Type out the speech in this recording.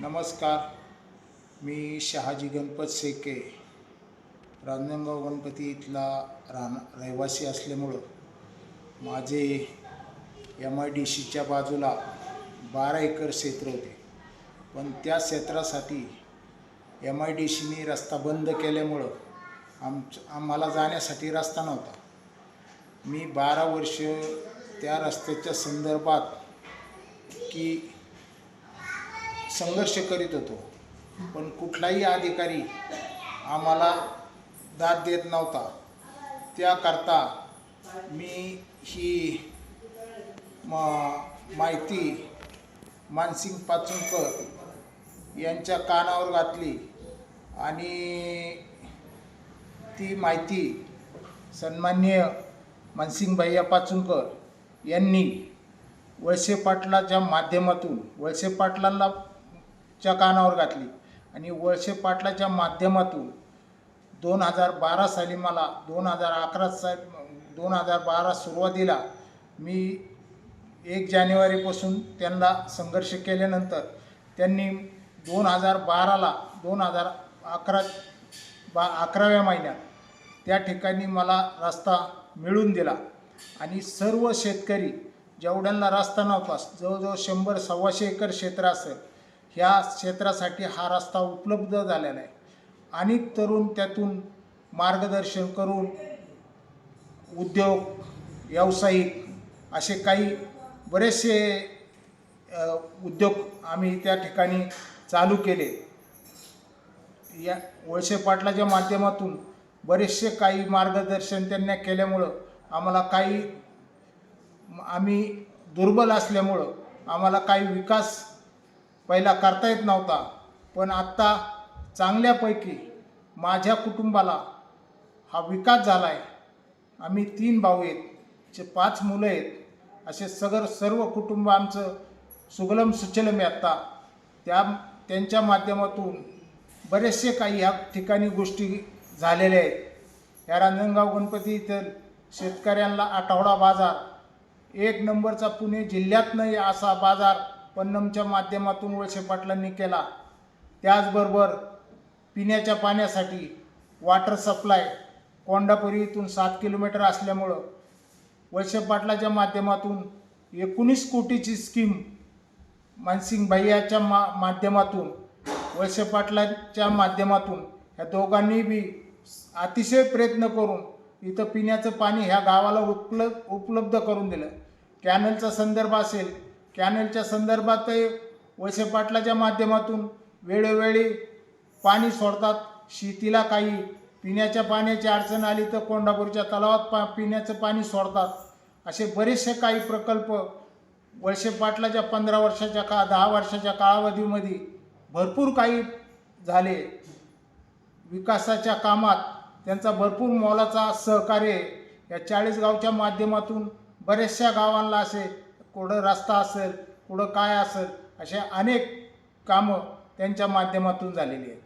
नमस्कार. मी शहाजी गणपत शेके. रांजणगाव गणपती इथला राहण रहिवासी असल्यामुळं माझे एम आय डी सीच्या बाजूला बारा एकर क्षेत्र होते. पण त्या क्षेत्रासाठी एम आय डी सीने रस्ता बंद केल्यामुळं आमच आम्हाला जाण्यासाठी रस्ता नव्हता. मी बारा वर्ष त्या रस्त्याच्या संदर्भात की संघर्ष करीत होतो. पण कुठलाही अधिकारी आम्हाला दाद देत नव्हता. त्याकरता मी ही म माहिती मानसिंग पाचुंकर यांच्या कानावर घातली. आणि ती माहिती सन्मान्य मानसिंग भैया पाचुंकर यांनी वळसे पाटलाच्या माध्यमातून वळसे पाटलांना च्या कानावर घातली. आणि वळसे पाटलाच्या माध्यमातून दोन हजार बारा साली मला दोन हजार अकरा सा दोन हजार बारा सुरुवातीला मी एक जानेवारीपासून त्यांना संघर्ष केल्यानंतर त्यांनी दोन हजार बाराला दोन हजार अकरा बा अकराव्या महिन्यात त्या ठिकाणी मला रस्ता मिळून दिला. आणि सर्व शेतकरी जेवढ्यांना रस्ता नव्हता जवळजवळ शंभर सव्वाशे एकर क्षेत्र असेल ह्या क्षेत्रासाठी हा रस्ता उपलब्ध झालेला आहे. अनेक तरुण त्यातून मार्गदर्शन करून उद्योग व्यावसायिक असे काही बरेचसे उद्योग आम्ही त्या ठिकाणी चालू केले. या वळसे पाटलाच्या माध्यमातून बरेचसे काही मार्गदर्शन त्यांना केल्यामुळं आम्हाला काही आम्ही दुर्बल असल्यामुळं आम्हाला काही विकास पहिला करता येत नव्हता. पण आत्ता चांगल्यापैकी माझ्या कुटुंबाला हा विकास झाला आहे आम्ही तीन भाऊ आहेत जे पाच मुलं आहेत. असे सगर सर्व कुटुंब आमचं सुगलम सुचलम आहे आत्ता. त्या त्यांच्या माध्यमातून बरेचसे काही ह्या ठिकाणी गोष्टी झालेल्या आहेत. या रांजणगाव गणपती इथं शेतकऱ्यांना आठवडा बाजार. एक नंबरचा पुणे जिल्ह्यात नाही असा बाजार पन्नमच्या माध्यमातून वळसे पाटलांनी केला. त्याचबरोबर पिण्याच्या पाण्यासाठी वॉटर सप्लाय कोंडापुरी इथून सात किलोमीटर असल्यामुळं वळसे पाटलाच्या माध्यमातून एकोणीस कोटीची स्कीम मानसिंग भैयाच्या मा माध्यमातून वळसे पाटलाच्या माध्यमातून ह्या दोघांनी बी अतिशय प्रयत्न करून इथं पिण्याचं पाणी ह्या गावाला उपलब्ध उपलब्ध करून दिलं. कॅनलचा संदर्भ असेल कॅनलच्या संदर्भातही वळसे पाटलाच्या माध्यमातून वेळोवेळी पाणी सोडतात शेतीला काही पिण्याच्या पाण्याची अडचण आली तर कोंडापूरच्या तलावात पा पिण्याचं पाणी सोडतात असे बरेचसे काही प्रकल्प वळसे पाटलाच्या पंधरा वर्षाच्या का दहा वर्षाच्या कालावधीमध्ये भरपूर काही झाले विकासाच्या कामात त्यांचा भरपूर मोलाचा सहकार्य आहे. या चाळीसगावच्या माध्यमातून बऱ्याचशा गावांना असे कुठं रस्ता असेल कुठं काय असेल अशा अनेक कामं त्यांच्या माध्यमातून झालेली आहेत.